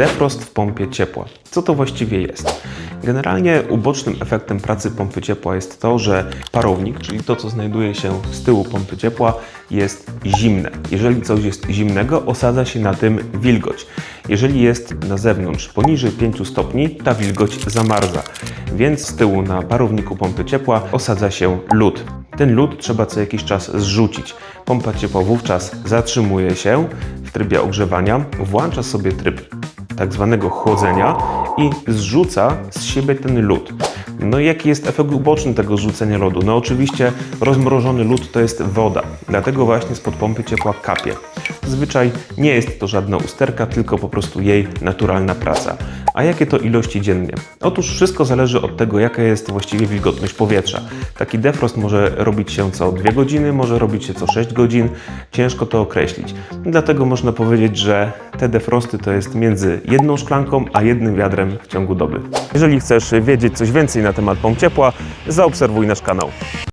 defrost w pompie ciepła. Co to właściwie jest? Generalnie ubocznym efektem pracy pompy ciepła jest to, że parownik, czyli to, co znajduje się z tyłu pompy ciepła, jest zimne. Jeżeli coś jest zimnego, osadza się na tym wilgoć. Jeżeli jest na zewnątrz poniżej 5 stopni, ta wilgoć zamarza, więc z tyłu na parowniku pompy ciepła osadza się lód. Ten lód trzeba co jakiś czas zrzucić. Pompa ciepła wówczas zatrzymuje się w trybie ogrzewania, włącza sobie tryb tak zwanego chłodzenia i zrzuca z siebie ten lód. No i jaki jest efekt uboczny tego rzucenia lodu? No oczywiście rozmrożony lód to jest woda, dlatego właśnie spod pompy ciepła kapie. Zazwyczaj nie jest to żadna usterka, tylko po prostu jej naturalna praca. A jakie to ilości dziennie? Otóż wszystko zależy od tego, jaka jest właściwie wilgotność powietrza. Taki defrost może robić się co 2 godziny, może robić się co 6 godzin. Ciężko to określić. Dlatego można powiedzieć, że te defrosty to jest między jedną szklanką a jednym wiadrem w ciągu doby. Jeżeli chcesz wiedzieć coś więcej na temat pomp ciepła, zaobserwuj nasz kanał.